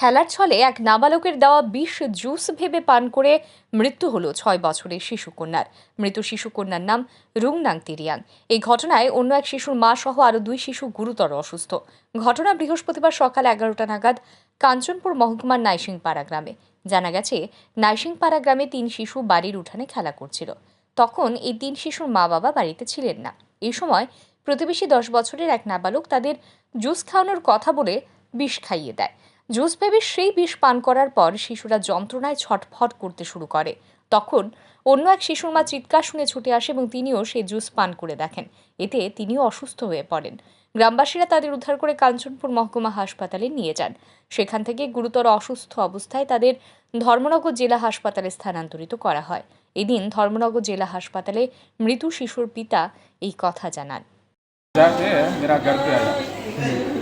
খেলার ছলে এক নাবালকের দেওয়া বিষ জুস ভেবে পান করে মৃত্যু হল ছয় বছরের শিশুকন্যার। মৃত শিশুকন্যার নাম রুংনাং তিরিয়াং। এই ঘটনায় অন্য এক শিশুর মা সহ আরও দুই শিশু গুরুতর অসুস্থ। ঘটনা বৃহস্পতিবার সকাল এগারোটা নাগাদ কাঞ্চনপুর মহকুমার নাইসিংপাড়া গ্রামে। জানা গেছে, নাইসিংপাড়া গ্রামে তিন শিশু বাড়ির উঠানে খেলা করছিল। তখন এই তিন শিশুর মা বাবা বাড়িতে ছিলেন না। এই সময় প্রতিবেশী দশ বছরের এক নাবালক তাদের জুস খাওয়ানোর কথা বলে বিষ খাইয়ে দেয়। জুস ভেবে সেই বিষ পান করার পর শিশুরা যন্ত্রণায় ছটফট করতে শুরু করে তখন অন্য এক শিশুর মা চিৎকার শুনে ছুটে আসে এবং তিনিও সেই জুস পান করে দেখেন এতে তিনিও অসুস্থ হয়ে পড়েন গ্রামবাসীরা তাদের উদ্ধার করে কাঞ্চনপুর মহকুমা হাসপাতালে নিয়ে যান সেখান থেকে গুরুতর অসুস্থ অবস্থায় তাদের ধর্মনগর জেলা হাসপাতালে স্থানান্তরিত করা হয় এদিন ধর্মনগর জেলা হাসপাতালে মৃত শিশুর পিতা এই কথা জানান जाके मेरा घर पे आया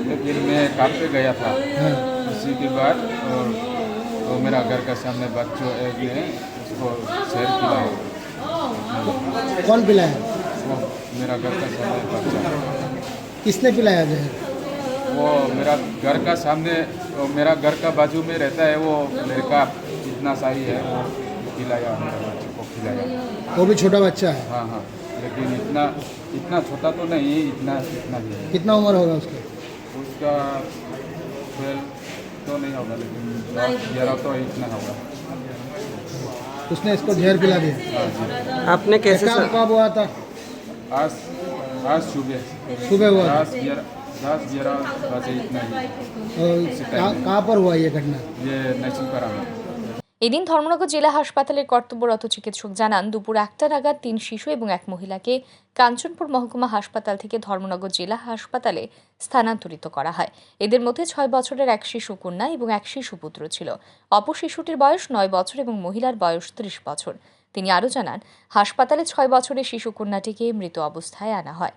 लेकिन मैं काम पे गया था उसी के बाद और तो मेरा घर का सामने बच्चों एक ने उसको शेर पिलाया कौन पिलाया? वो मेरा घर का सामने बच्चा किसने पिलाया जहर वो मेरा घर का सामने मेरा घर का बाजू में रहता है वो लड़का इतना सही है वो खिलाया मेरे बच्चे को खिलाया। वो भी छोटा बच्चा है? हाँ हाँ लेकिन इतना इतना छोटा तो नहीं इतना इतना ही है। कितना उम्र होगा उसका? उसका ट्वेल्व तो नहीं होगा लेकिन ग्यारह तो इतना होगा। उसने इसको जहर पिला दिया। हाँ आपने कैसे कब हुआ था? आज आज सुबह। सुबह हुआ दस ग्यारह दस ग्यारह बजे इतना ही। कहाँ पर हुआ ये घटना? ये नसीमपारा में এদিন ধর্মনগর জেলা হাসপাতালের কর্তব্যরত চিকিৎসক জানান, দুপুর একটা নাগাদ তিন শিশু এবং এক মহিলাকে কাঞ্চনপুর মহকুমা হাসপাতাল থেকে ধর্মনগর জেলা হাসপাতালে স্থানান্তরিত করা হয়। এদের মধ্যে ছয় বছরের এক শিশু কন্যা এবং এক শিশু পুত্র ছিল। অপর শিশুটির বয়স নয় বছর এবং মহিলার বয়স ত্রিশ বছর। তিনি আরও জানান, হাসপাতালে ছয় বছরের শিশু কন্যাটিকে মৃত অবস্থায় আনা হয়।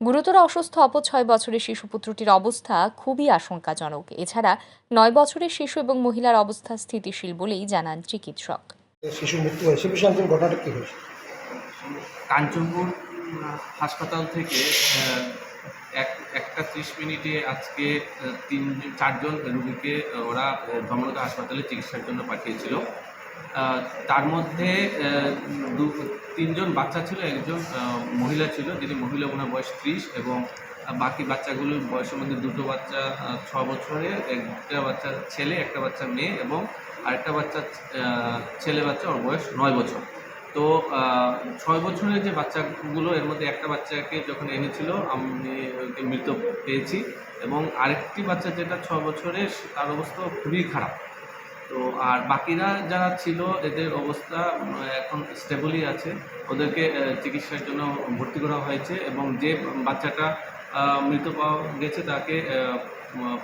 গুরুতর অসুস্থ অপর ছয় বছরের শিশুপুত্রটির অবস্থা খুবই আশঙ্কাজনক। এছাড়া নয় বছরের শিশু এবং মহিলার অবস্থা স্থিতিশীল বলেই জানান চিকিৎসক। শিশু মৃত্যু হয়েছে বিষয়ে ঘটনাটা কি হয়েছে? কাঞ্চনপুর হাসপাতাল থেকে এক একটা ত্রিশ মিনিটে আজকে তিন চারজন রুগীকে ওরা ধর্মনগর হাসপাতালে চিকিৎসার জন্য পাঠিয়েছিল। তার মধ্যে দু, তিনজন বাচ্চা ছিল, একজন মহিলা ছিল, যিনি মহিলা ওনার বয়স ত্রিশ এবং বাকি বাচ্চাগুলোর বয়সের মধ্যে দুটো বাচ্চা ছ বছরের, একটা বাচ্চা ছেলে, একটা বাচ্চা মেয়ে এবং আরেকটা বাচ্চা ছেলে বাচ্চা, ওর বয়স নয় বছর। তো ছয় বছরের যে বাচ্চাগুলো, এর মধ্যে একটা বাচ্চাকে যখন এনেছিল, আমি মৃত পেয়েছি এবং আরেকটি বাচ্চা যেটা ছ বছরের, তার অবস্থা খুবই খারাপ। তো আর বাকিরা যারা ছিল, এদের অবস্থা এখন স্টেবলই আছে। ওদেরকে চিকিৎসার জন্য ভর্তি করা হয়েছে এবং যে বাচ্চাটা মৃত পাওয়া গেছে, তাকে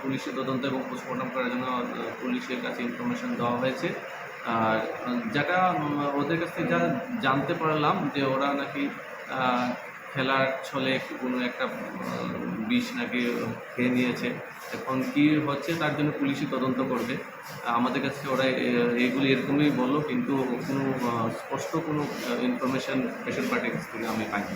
পুলিশের তদন্ত এবং পোস্টমর্টম করার জন্য পুলিশের কাছে ইনফরমেশন দেওয়া হয়েছে। আর যেটা ওদের কাছ থেকে যা জানতে পারলাম যে ওরা নাকি খেলার ছলে কোনো একটা বিষ নাকি খেয়ে নিয়েছে। এখন কি হচ্ছে তার জন্য পুলিশই তদন্ত করবে। আমাদের কাছে ওরা এইগুলি এরকমই বলল, কিন্তু কোনো স্পষ্ট কোনো ইনফরমেশন পেশেন্ট পার্টির কাছ থেকে আমি পাইনি।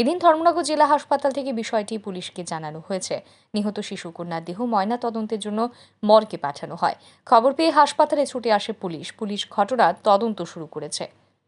এদিন ধর্মনগর জেলা হাসপাতাল থেকে বিষয়টি পুলিশকে জানানো হয়েছে। নিহত শিশু কন্যার দেহ ময়না তদন্তের জন্য মর্গে পাঠানো হয়। খবর পেয়ে হাসপাতালে ছুটে আসে পুলিশ। পুলিশ ঘটনার তদন্ত শুরু করেছে।